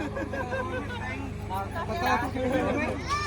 Thank Patapos